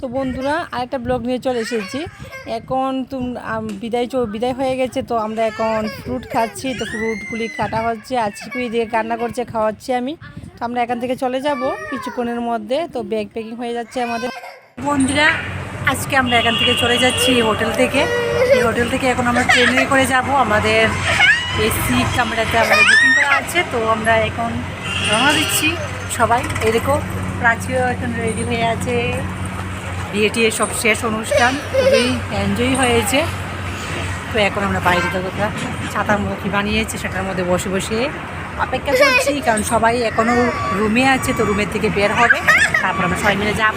তো বন্ধুরা, আরেকটা ব্লগ নিয়ে চলে এসেছি। এখন তুম বিদায় বিদায় হয়ে গেছে, তো আমরা এখন ফ্রুট খাচ্ছি। তো ফ্রুটগুলি কাটা হচ্ছে, আর চিকুই দিয়ে রান্না করছে, খাওয়াচ্ছি আমি। তো আমরা এখান থেকে চলে যাব কিছুক্ষণের মধ্যে। তো ব্যাগ প্যাকিং হয়ে যাচ্ছে আমাদের। বন্ধুরা, আজকে আমরা এখান থেকে চলে যাচ্ছি হোটেল থেকে। এই হোটেল থেকে এখন আমরা ট্রেনে করে যাব। আমাদের এসি কামরাতে আমাদের বুকিং করা আছে। তো আমরা এখন রওনা দিচ্ছি। সবাই দেখো প্রাচীও এখন রেডি হয়ে আছে। বিয়ে টিয়ে সব শেষ অনুষ্ঠান, খুবই এনজয় হয়েছে। তো এখন আমরা বাইরে তো কোথাও ছাতার মুখী বানিয়েছে সেটার মধ্যে বসে বসে অপেক্ষা করছি, কারণ সবাই এখনও রুমে আছে, তো রুমের থেকে বের হবে। তারপর আমরা সবাই মিলে যাব।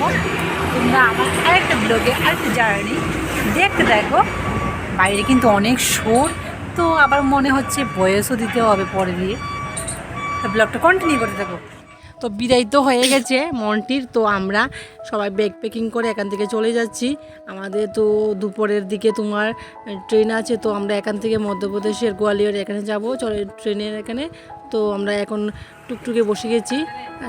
তোমরা আমার আরেকটা ব্লগে আরেকটা জার্নি দেখতে দেখো বাইরে কিন্তু অনেক শোর, তো আবার মনে হচ্ছে বয়সও দিতে হবে পরে দিয়ে তো ব্লগটা কন্টিনিউ করতে থাকো। তো বিদায় তো হয়ে গেছে মন্টির, তো আমরা সবাই ব্যাগ প্যাকিং করে এখান থেকে চলে যাচ্ছি। আমাদের তো দুপুরের দিকে তোমার ট্রেন আছে, তো আমরা এখান থেকে মধ্যপ্রদেশের গোয়ালিয়র এখানে যাব, চলে ট্রেনের এখানে। তো আমরা এখন টুকটুকে বসে গেছি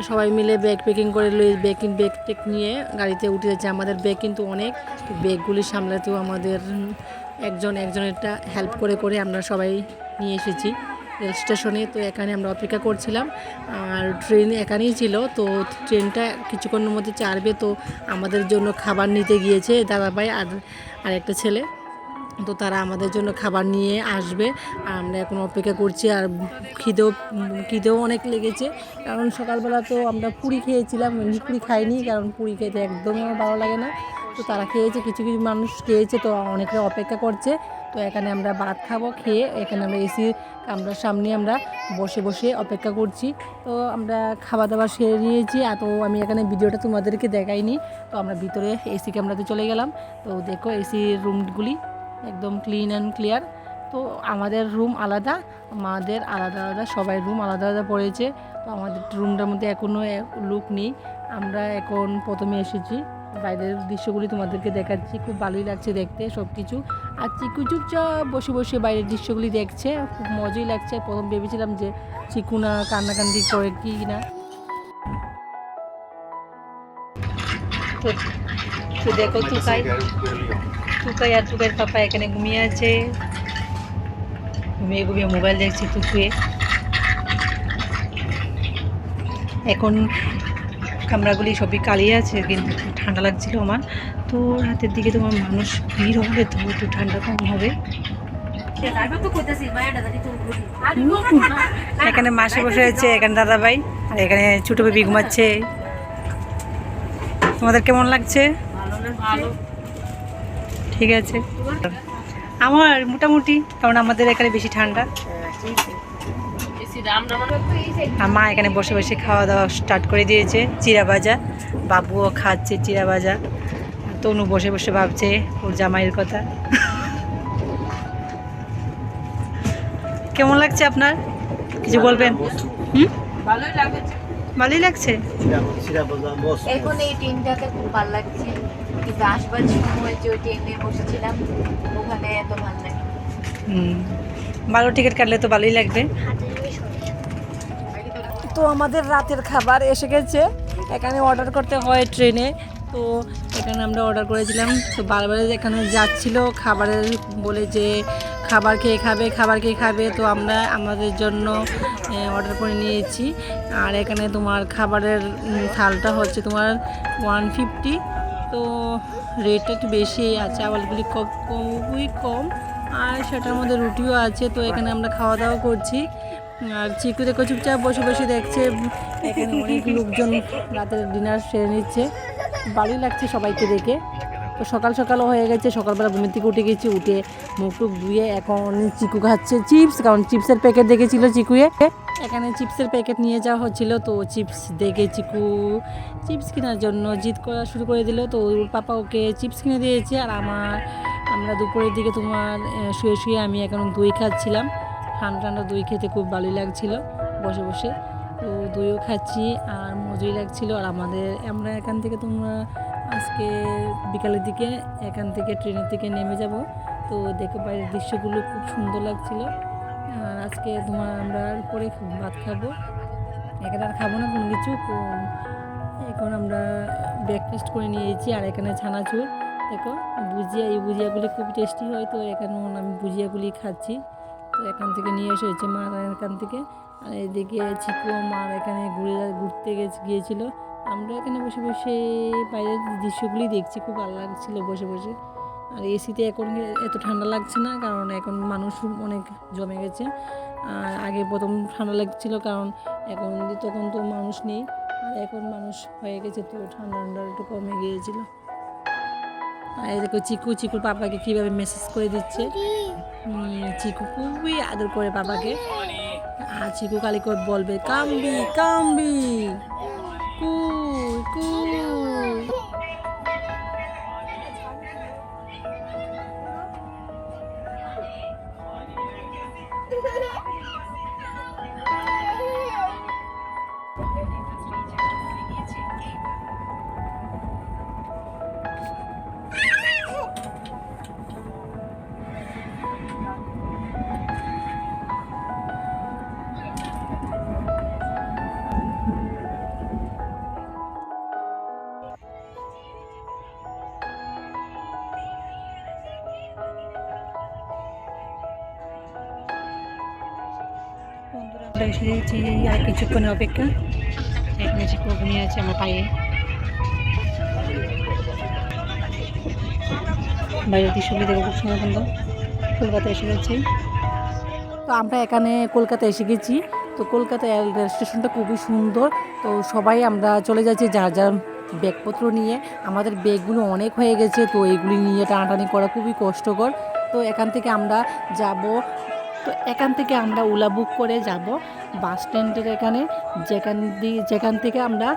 সবাই মিলে ব্যাগ প্যাকিং করে ব্যাকিং ব্যাগ টেক নিয়ে গাড়িতে উঠে যাচ্ছে। আমাদের ব্যাগ কিন্তু অনেক, তো ব্যাগগুলি সামলাতেও আমাদের একজন একজনেরটা হেল্প করে করে আমরা সবাই নিয়ে এসেছি। রেল স্টেশনে তো এখানে আমরা অপেক্ষা করছিলাম। আর ট্রেন এখানেই ছিল, তো ট্রেনটা কিছুক্ষণের মধ্যে চারবে তো আমাদের জন্য খাবার নিতে গিয়েছে দাদাভাই আর আর একটা ছেলে। তো তারা আমাদের জন্য খাবার নিয়ে আসবে। আর আমরা এখন অপেক্ষা করছি আর খিদেও খিদেও অনেক লেগেছে। কারণ সকালবেলা তো আমরা পুরি খেয়েছিলাম, পুরি খাইনি, কারণ পুরি খেতে একদমই আমার ভালো লাগে না। তো তারা খেয়েছে, কিছু কিছু মানুষ খেয়েছে, তো অনেকে অপেক্ষা করছে। তো এখানে আমরা ভাত খাব, খেয়ে এখানে আমরা এসি কামরার সামনে আমরা বসে বসে অপেক্ষা করছি। তো আমরা খাওয়া দাওয়া সেরে নিয়েছি, আর তো আমি এখানে ভিডিওটা তোমাদেরকে দেখাইনি। তো আমরা ভিতরে এসি ক্যামেরাতে চলে গেলাম। তো দেখো এসি রুমগুলি একদম ক্লিন অ্যান্ড ক্লিয়ার তো আমাদের রুম আলাদা, আমাদের আলাদা আলাদা, সবাই রুম আলাদা আলাদা পড়েছে। তো আমাদের রুমটার মধ্যে এখনও লুক নেই। আমরা এখন প্রথমে এসেছি। বাইরের দৃশ্যগুলি তোমাদেরকে দেখাচ্ছি। খুব ভালোই লাগছে দেখতে সব কিছু আর চিকু চুপচাপ বসে বসে বাইরের দৃশ্যগুলি দেখছে। খুব মজাই লাগছে। প্রথম ভেবেছিলাম যে চিকু না কান্নাকান্দি করে কি না। তো দেখো তুকাই তুকাই আর তুকাইয়ের পাপা এখানে ঘুমিয়ে আছে। ঘুমিয়ে ঘুমিয়ে মোবাইল দেখছে তুকুয়ে এখন কামরাগুলি সবই কালিয়ে আছে, কিন্তু ঠান্ডা লাগছিল আমার। তো রাতের দিকে তোমার মানুষ ভিড় হবে, তো একটু ঠান্ডা কম হবে। এখানে মাসে বসে আছে, এখানে দাদা ভাই আর এখানে ছোট বেবি ঘুমাচ্ছে। তোমাদের কেমন লাগছে? ঠিক আছে। আমার মোটামুটি, কারণ আমাদের এখানে বেশি ঠান্ডা। মা এখানে বসে বসে খাওয়া দাওয়া স্টার্ট করে দিয়েছে। চিরা ভাজা। বাবুও খাচ্ছে চিরা ভাজা। তনু বসে বসে ভাবছে ওর জামাইয়ের কথা। কেমন লাগছে আপনার? কিছু বলবেন? হুম? ভালোই লাগছে। ভালোই লাগছে? এখন এই ট্রেনটাতে খুব ভালো লাগছে। কিন্তু আসবার সময় যে ওই ট্রেনে বসেছিলাম ওখানে এত ভালো লাগে। হুম। ভালো টিকিট কাটলে তো ভালোই লাগবে। আমাদের রাতের খাবার এসে গেছে। এখানে অর্ডার করতে হয় ট্রেনে তো এখানে আমরা অর্ডার করেছিলাম। তো বারবার এখানে যাচ্ছিল, খাবারের বলে যে, খাবার খেয়ে খাবে, খাবার খেয়ে খাবে? তো আমরা আমাদের জন্য অর্ডার করে নিয়েছি। আর এখানে তোমার খাবারের থালটা হচ্ছে তোমার ওয়ান ফিফটি তো রেটটা একটু বেশি আছে কম, খুবই কম। আর সেটার মধ্যে রুটিও আছে। তো এখানে আমরা খাওয়া দাওয়া করছি। আর চিকু দেখো চুপচাপ বসে বসে দেখছে। এখানে অনেক লোকজন রাতের ডিনার সেরে নিচ্ছে। ভালোই লাগছে সবাইকে দেখে। তো সকাল সকালও হয়ে গেছে। সকালবেলা ঘুমের থেকে উঠে গেছি। উঠে মুখ টুক ধুয়ে এখন চিকু খাচ্ছে। চিপস, কারণ চিপসের প্যাকেট দেখেছিল চিকুয়ে। এখানে চিপসের প্যাকেট নিয়ে যাওয়া হচ্ছিল। তো চিপস দেখে চিকু চিপস কেনার জন্য জিদ করা শুরু করে দিল। তো ওর পাপা ওকে চিপস কিনে দিয়েছে। আর আমার, আমরা দুপুরের দিকে তোমার শুয়ে শুয়ে আমি এখন দই খাচ্ছিলাম। ঠান্ডা ঠান্ডা দই খেতে খুব ভালোই লাগছিল বসে বসে। তো দইও খাচ্ছি আর মজাই লাগছিল আর আমাদের, আমরা এখান থেকে তোমরা আজকে বিকালের দিকে এখান থেকে ট্রেনের থেকে নেমে যাব। তো দেখে বাইরের দৃশ্যগুলো খুব সুন্দর লাগছিল। আর আজকে তোমার আমরা পরে ভাত খাব। এখানে আর খাব না, কোনো কিছু। এখন আমরা ব্রেকফাস্ট করে নিয়েছি আর এখানে ছানাচুর। দেখো, ভুজিয়া, এই ভুজিয়াগুলি খুব টেস্টি হয়, তো এখানে আমি ভুজিয়াগুলি খাচ্ছি। এখান থেকে নিয়ে এসে হয়েছে মা এখান থেকে। আর এদিকে চিকু মার এখানে ঘুরে ঘুরতে গেছে, গিয়েছিল। আমরা এখানে বসে বসে বাইরের দৃশ্যগুলি দেখছি, খুব ভালো লাগছিল বসে বসে। আর এসিতে এখন এত ঠান্ডা লাগছে না, কারণ এখন মানুষ অনেক জমে গেছে। আর আগে প্রথম ঠান্ডা লাগছিল, কারণ এখন তখন তো মানুষ নেই। আর এখন মানুষ হয়ে গেছে তো ঠান্ডা ঠান্ডা একটু কমে গিয়েছিল। এই দেখো চিকু, চিকুর পাপাকে কীভাবে মেসেজ করে দিচ্ছে। চিকু খুবই আদর করে বাবাকে। আর চিকু কালি বলবে, কামবি কামবি বন্ধুরা আমরা গেছি আর কিছুক্ষণের অপেক্ষা। এখানে চিকু ঘুমিয়ে আছে আমার পায়ে। বাইরের দৃশ্যগুলি দেখো খুব সুন্দর সুন্দর কলকাতা এসে গেছি। তো আমরা এখানে কলকাতা এসে গেছি। তো কলকাতা রেল স্টেশনটা খুবই সুন্দর। তো সবাই আমরা চলে যাচ্ছি যার যার ব্যাগপত্র নিয়ে। আমাদের ব্যাগগুলো অনেক হয়ে গেছে। তো এইগুলি নিয়ে টানাটানি করা খুবই কষ্টকর। তো এখান থেকে আমরা যাব তো এখান থেকে আমরা ওলা বুক করে যাব বাস স্ট্যান্ডের এখানে। যেখান দিয়ে যেখান থেকে আমরা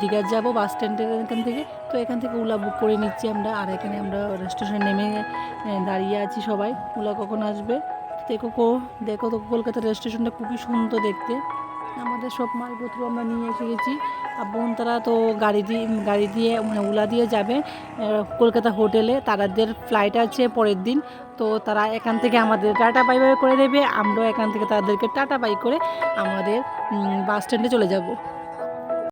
দীঘার যাব বাস স্ট্যান্ডের এখান থেকে। তো এখান থেকে ওলা বুক করে নিচ্ছি আমরা। আর এখানে আমরা রেস্টুরেন্ট নেমে দাঁড়িয়ে আছি সবাই। ওলা কখন আসবে? দেখো কো, দেখো তো কলকাতার রেস্টুরেন্টটা খুবই সুন্দর দেখতে। আমাদের সব মালপত্র আমরা নিয়ে এসে গেছি আর বোন তারা তো গাড়ি দিয়ে গাড়ি দিয়ে মানে ওলা দিয়ে যাবে কলকাতা হোটেলে। তাদের ফ্লাইট আছে পরের দিন। তো তারা এখান থেকে আমাদের টাটা বাই বাই করে দেবে। আমরাও এখান থেকে তাদেরকে টাটা বাই করে আমাদের বাস স্ট্যান্ডে চলে যাব।